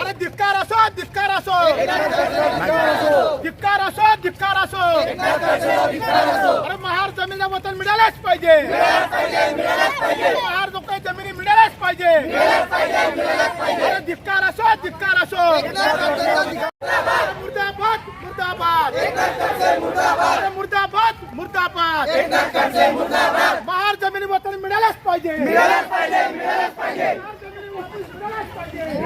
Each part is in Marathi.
अरे धिक्कार असो धिक्कार असो. धिक्कार असो धिक्कार असो. अरे महार जमिनीला वतन मिळालंच पाहिजे. महार जो काही जमिनी मिळाल्याच पाहिजे. अरे धिक्कार असो धिक्कार असो. मुर्दाबाद मुर्दाबाद. अरे मुर्दाबाद मुर्दाबाद. महार जमिनी वतन मिळाल्याच पाहिजे मिळाल्याच पाहिजे मिळाल्याच पाहिजे मिळाल्याच पाहिजे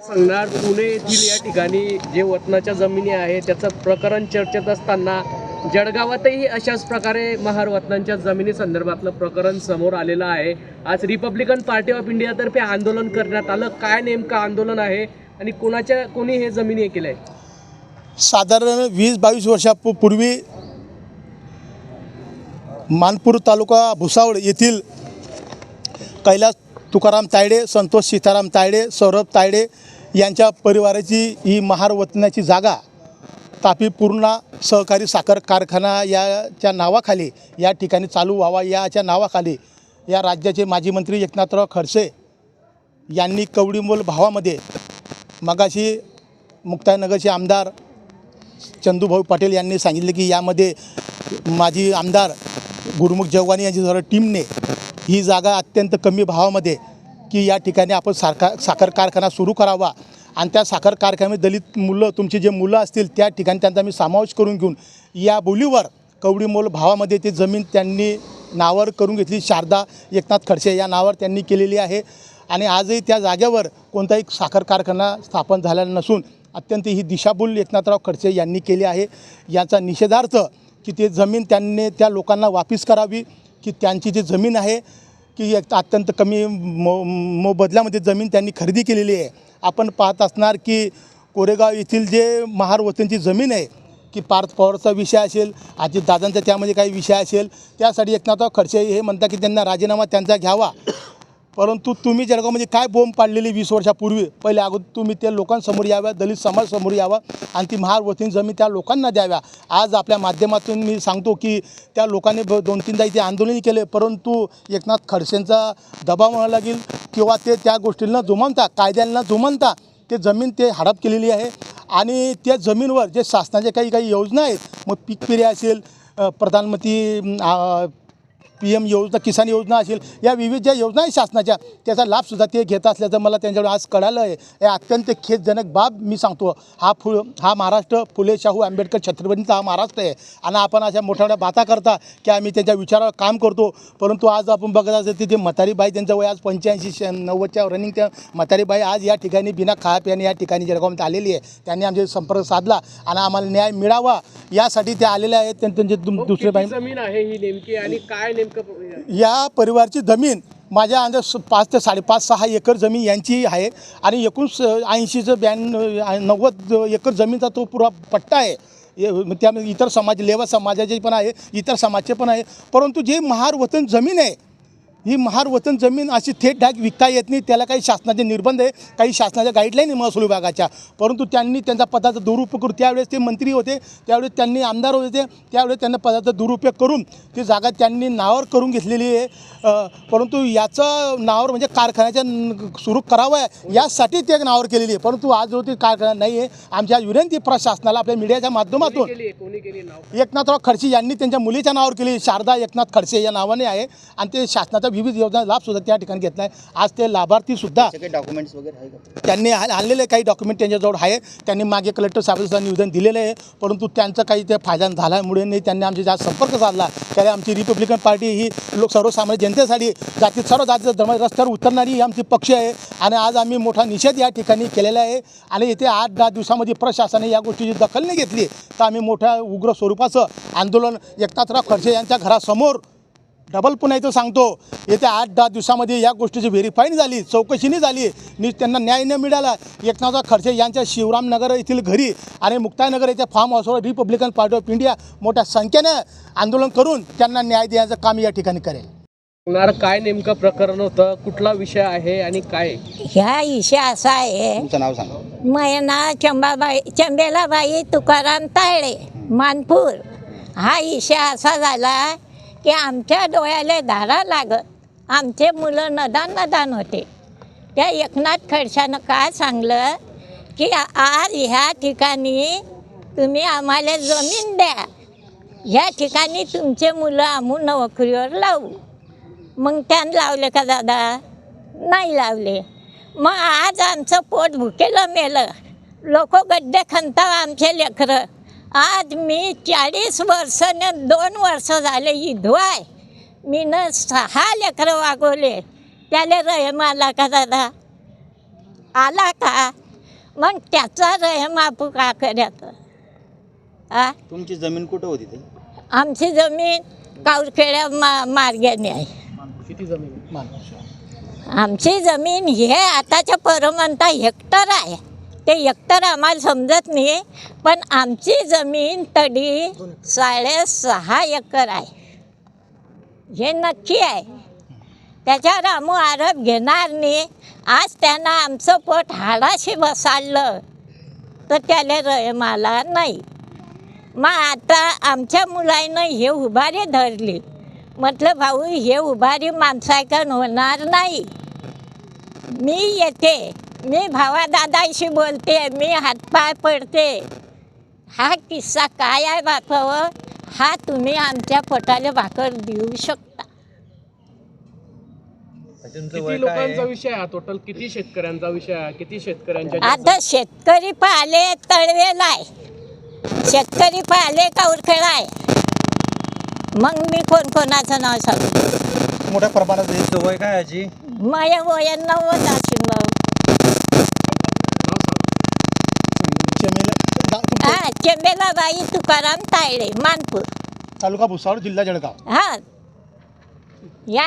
सांगणार पुणे येथील या ठिकाणी जे वतनाच्या जमिनी आहे त्याचं प्रकरण चर्चेत असताना जळगावातही अशाच प्रकारे महार वतनांच्या जमिनी संदर्भातलं प्रकरण समोर आलेलं आहे. आज रिपब्लिकन पार्टी ऑफ इंडियातर्फे आंदोलन करण्यात आलं. काय नेमकं आंदोलन आहे आणि कोणाच्या कोणी हे जमिनी हे आहे साधारण वीस बावीस वर्षापूर्वी मानपूर तालुका भुसावळ येथील कैलास तुकाराम तायडे संतोष सीताराम तायडे सौरभ तायडे यांच्या परिवाराची ही महार वतनाची जागा तापी पूर्णा सहकारी साखर कारखाना याच्या नावाखाली या ठिकाणी चालू व्हावा याच्या नावाखाली या राज्याचे माजी मंत्री एकनाथराव खडसे यांनी कवडीमोल भावामध्ये मगाशी मुक्तानगरचे आमदार चंदूभाऊ पाटील यांनी सांगितले की यामध्ये माजी आमदार गुरुमुख जगवानी यांची टीमने ही जागा अत्यंत कमी भावामध्ये की या ठिकाणी आपण सारखा साखर कारखाना सुरू करावा. आणि त्या साखर कारखान्यामध्ये दलित मुलं तुमची जे मुलं असतील त्या ठिकाणी त्यांचा मी समावेश करून घेऊन या बोलीवर कवडीमोल भावामध्ये ती जमीन त्यांनी नावावर करून घेतली. शारदा एकनाथ खडसे या नावावर त्यांनी केलेली आहे. आणि आजही त्या जागेवर कोणताही साखर कारखाना स्थापन झालेला नसून अत्यंत ही दिशाभूल एकनाथराव खडसे यांनी केली आहे. याचा निषेधार्थ की ते जमीन त्यांनी त्या लोकांना वापिस करावी की त्यांची जी जमीन आहे की एक अत्यंत कमी मो मोबदल्यामध्ये जमीन त्यांनी खरेदी केलेली आहे. आपण पाहत असणार की कोरेगाव येथील जे महार जमीन आहे की पार्थ पवारचा विषय असेल अजित दादांचा त्यामध्ये काही विषय असेल त्यासाठी एकनाथराव खडसे हे म्हणतात की त्यांना राजीनामा त्यांचा घ्यावा. परंतु तुम्ही जळगावमध्ये म्हणजे काय बोंब पाडलेली वीस वर्षापूर्वी पहिले अगोदर तुम्ही त्या लोकांसमोर याव्या दलित समाजासमोर यावा आणि ती महार वतीन जमीन त्या लोकांना द्याव्या. आज आपल्या माध्यमातून मी सांगतो की त्या लोकांनी दोन तीनदा इथे आंदोलन केले परंतु एकनाथ खडसेंचा दबाव म्हणावा लागेल किंवा ते त्या गोष्टींना जुमानता कायद्यांना जुमानता ते जमीन ते हडप केलेली आहे आणि त्या जमीनवर जे शासनाच्या काही काही योजना आहेत मग पीक पेरी असेल प्रधानमंत्री पी एम योजना किसान योजना असेल या विविध ज्या योजना आहेत शासनाच्या त्याचा लाभसुद्धा ते घेत असल्याचं मला त्यांच्याकडे आज कळालं आहे. हे अत्यंत खेदजनक बाब मी सांगतो. हा फु हा महाराष्ट्र फुले शाहू आंबेडकर छत्रपतींचा हा महाराष्ट्र आहे. आणि आपण अशा मोठ्या मोठ्या बाता करता की आम्ही त्यांच्या विचारावर काम करतो. परंतु आज आपण बघत असेल तिथे म्हातारीबाई त्यांचं वय आज पंच्याऐंशी श नव्वदच्या रनिंग त्या म्हातारीबाई आज या ठिकाणी बिना खायापियाने या ठिकाणी जळगावमध्ये आलेली आहे. त्यांनी आमचे संपर्क साधला आणि आम्हाला न्याय मिळावा यासाठी ते आलेले आहेत. त्यां- त्यांचे दुसरे बाई जमीन आहे ही नेमकी आणि काय नेमकं या परिवारची जमीन माझ्या अंदाज स- पाच ते साडेपाच सहा एकर जमीन यांची आहे. आणि एकूण स ऐंशीचं ब्याण्णव नव्वद एकर जमीनचा तो पुरा पट्टा आहे. हे- त्यामध्ये इतर समाज लेवा समाजाचे पण आहे इतर समाजचे पण आहे. परंतु जे महार वतन जमीन आहे ही महार वतन जमीन अशी थेट ढाक विकता येत नाही. त्याला काही शासनाचे निर्बंध आहे काही शासनाच्या गाईडलाईन आहे महसूल विभागाच्या. परंतु त्यांनी त्यांचा पदाचा दुरुपयोग करून त्यावेळेस ते मंत्री होते त्यावेळेस त्यांनी आमदार होते त्यावेळेस त्यांना पदाचा दुरुपयोग करून ती जागा त्यांनी नावावर करून घेतलेली आहे. परंतु याचं नावावर म्हणजे कारखान्याच्या सुरू करावं आहे यासाठी ते नावावर केलेली आहे. परंतु आज जो ती कारखाना नाही आहे आमच्या विनंती प्रशासनाला आपल्या मीडियाच्या माध्यमातून एकनाथराव खडसे यांनी त्यांच्या मुलीच्या नावावर केली शारदा एकनाथ खडसे या नावाने आहे. आणि ते शासनाचा विविध योजना लाभ सुद्धा त्या ठिकाणी घेतला आहे आज ते लाभार्थी सुद्धा काही डॉक्युमेंट्स वगैरे आहे का? त्यांनी आण- आणलेले काही डॉक्युमेंट त्यांच्याजवळ आहे. त्यांनी मागे कलेक्टर साहेबांचं निवेदन दिलेलं आहे. परंतु त्यांचं काही ते फायदा झाल्यामुळे नाही त्यांनी आमच्या ज्या संपर्क साधला त्याला आमची रिपब्लिकन पार्टी ही लोक सर्वसामान्य जनतेसाठी जाती सर्व जातीचं धर्म रस्त्यावर उतरणारी ही आमची पक्ष आहे. आणि आज आम्ही मोठा निषेध या ठिकाणी केलेला आहे. आणि येथे आठ दहा दिवसामध्ये प्रशासनाने या गोष्टीची दखल नाही घेतली. तर आम्ही मोठ्या उग्र स्वरूपाचं आंदोलन एकनाथराव खडसे यांच्या घरासमोर डबल पुन्हा इथं सांगतो. येत्या आठ दहा दिवसामध्ये या गोष्टीची व्हेरीफाय नाही झाली चौकशी नाही झाली. नि त्यांना न्याय न मिळाला एकनाथराव खडसे यांच्या शिवरामनगर येथील घरी आणि मुक्ताईनगर येथे फार्म हाऊसवर रिपब्लिकन पार्टी ऑफ इंडिया मोठ्या संख्येनं आंदोलन करून त्यांना न्याय देण्याचं काम या ठिकाणी करेल. होणार काय नेमकं प्रकरण होतं? कुठला विषय आहे आणि काय? ह्या इशा असा आहे. तुमचं नाव सांगा. माझं नाव चंबाबाई चंबेलाबाई तुकाराम तायडे मानपूर. हा इशा असा झाला की आमच्या डोळ्याला धारा लागत. आमचे मुलं नदान नदान होते. त्या एकनाथ खडशानं काय सांगलं? की आज ह्या ठिकाणी तुम्ही आम्हाला जमीन द्या. ह्या ठिकाणी तुमचे मुलं आम्ही नोकरीवर लावू. मग त्यानं लावले का दादा? नाही लावले. मग आज आमचं पोट भुकेलं मेलं. लोक गड्डे खणता आमचे लेकरं. आज मी चाळीस वर्षाने दोन वर्ष झाले विधवा आहे. मी न सहा लेकरं वागवले. त्याला रहम आला का दादा? आला का? मग त्याचा रहम आपू का आ? तुमची जमीन कुठं होती ते आमची जमीन काऊरखेड्या मा मार्गाने आहे. किती जमीन? आमची जमीन हे आताच्या परमंता हेक्टर आहे. ते एकतर आम्हाला समजत नाही पण आमची जमीन तडी साडेसहा एकर आहे. हे नक्की आहे. त्याच्यावर आम्ही आरोप घेणार नाही. आज त्यांना आमचं पोट हाडाशी बसाडलं तर त्याला रहमाला नाही. मग आता आमच्या मुलानं हे उभारी धरली. म्हटलं भाऊ हे उभारी माणसाकडून होणार नाही. मी येते. मी भावादादाशी बोलते मी हातपाय पडते. हा किस्सा काय आहे बापावं हा तुम्ही आमच्या पोटाला भाकर देऊ शकता. किती लोकांचा विषय हा टोटल किती शेतकऱ्यांचा विषय आहे किती शेतकऱ्यांच्या आता शेतकरी पाहिले तळवेला आहे. शेतकरी पाहिले का उरखेळा आहे. मग मी कोण कोणाचं नाव सांगू? मोठ्या प्रमाणात हे काय आजी? माया वया नव्वद असेल तुमचं हा चेंबेला बाई तुकाराम तायडे मानपूर तालुका भुसावळ जिल्हा जळगाव. हा. या